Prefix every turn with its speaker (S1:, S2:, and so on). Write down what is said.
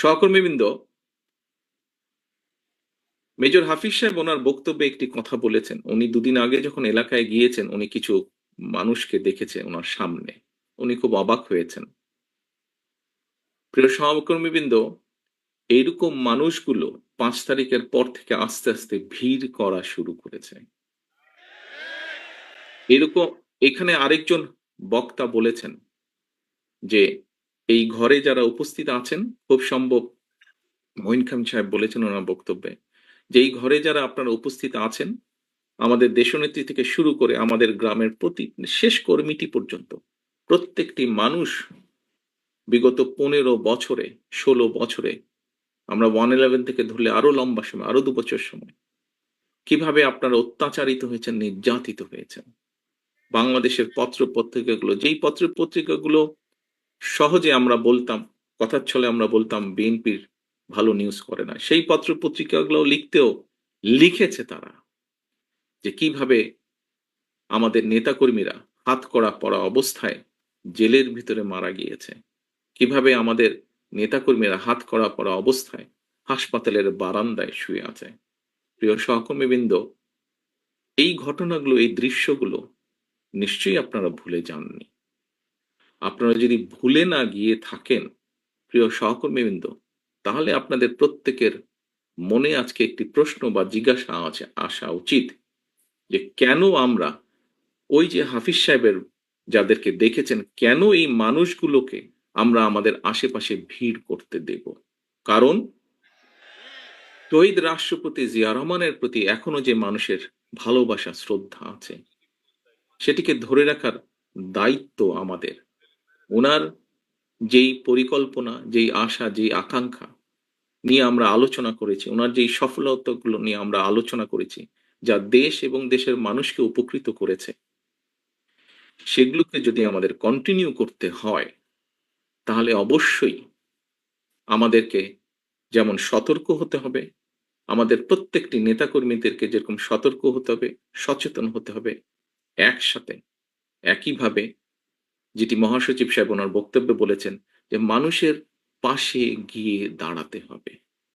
S1: সহকর্মীবৃন্দ, মেজর হাফিজ সাহেব ওনার বক্তব্যে একটি কথা বলেছেন। উনি দুদিন আগে যখন এলাকায় গিয়েছেন, উনি কিছু মানুষকে দেখেছে ওনার সামনে। উনি খুব অবাক হয়েছেন। প্রিয় সহকর্মীবৃন্দ, এইরকম মানুষগুলো পাঁচ তারিখের পর থেকে আস্তে আস্তে ভিড় করা শুরু করেছে। এরকম এখানে আরেকজন বক্তা বলেছেন যে এই ঘরে যারা উপস্থিত আছেন, খুব সম্ভব মঈন খান সাহেব বলেছেন ওনার বক্তব্যে যে এই ঘরে যারা আপনারা উপস্থিত আছেন, আমাদের দেশনেত্রী থেকে শুরু করে আমাদের গ্রামের প্রতি, শেষ কর্মীটি পর্যন্ত, প্রত্যেকটি মানুষ বিগত পনেরো বছরে, ষোলো বছরে, আমরা ওয়ান ইলেভেন থেকে ধরলে আরও লম্বা সময়, আরও দু বছর সময়, কীভাবে আপনারা অত্যাচারিত হয়েছেন, নির্যাতিত হয়েছেন? বাংলাদেশের পত্র পত্রিকাগুলো যেই পত্র পত্রিকাগুলো সহজে আমরা বলতাম, কথার ছলে আমরা বলতাম, বিএনপির ভালো নিউজ করে না। সেই পত্র পত্রিকাগুলো লিখতেও লিখেছে তারা যে কীভাবে আমাদের নেতাকর্মীরা হাত করা পড়া অবস্থায় জেলের ভিতরে মারা গিয়েছে। কীভাবে আমাদের নেতাকর্মীরা হাত করা পড়া অবস্থায় হাসপাতালের বারান্দায় শুয়ে আছে। প্রিয় সহকর্মীবৃন্দ, এই ঘটনাগুলো, এই দৃশ্যগুলো নিশ্চয়ই আপনারা ভুলে যাননি। আপনারা যদি ভুলে না গিয়ে থাকেন, প্রিয় সহকর্মীবৃন্দ, তাহলে আপনাদের প্রত্যেকের মনে আজকে একটি প্রশ্ন বা জিজ্ঞাসা আছে, আসা উচিত যে কেন আমরা ওই যে হাফিজ সাহেবের যাদেরকে দেখেছেন, কেন এই মানুষগুলোকে আমরা আমাদের আশেপাশে ভিড় করতে দেব? কারণ শহীদ রাষ্ট্রপতি জিয়া রহমানের প্রতি এখনও যে মানুষের ভালোবাসা, শ্রদ্ধা আছে, সেটিকে ধরে রাখার দায়িত্ব আমাদের। ওনার যেই পরিকল্পনা, যেই আশা, যেই আকাঙ্ক্ষা নিয়ে আমরা আলোচনা করেছি ওনার যেই সফলতাগুলো নিয়ে আমরা আলোচনা করেছি, যা দেশ এবং দেশের মানুষকে উপকৃত করেছে, সেগুলোকে যদি আমাদের কন্টিনিউ করতে হয়, তাহলে অবশ্যই আমাদেরকে যেমন সতর্ক হতে হবে, আমাদের প্রত্যেকটি নেতাকর্মীদেরকে যেরকম সতর্ক হতে হবে, সচেতন হতে হবে, একসাথে, একইভাবে যেটি মহাসচিব সাহেব ওনার বক্তব্যে বলেছেন যে মানুষের পাশে গিয়ে দাঁড়াতে হবে।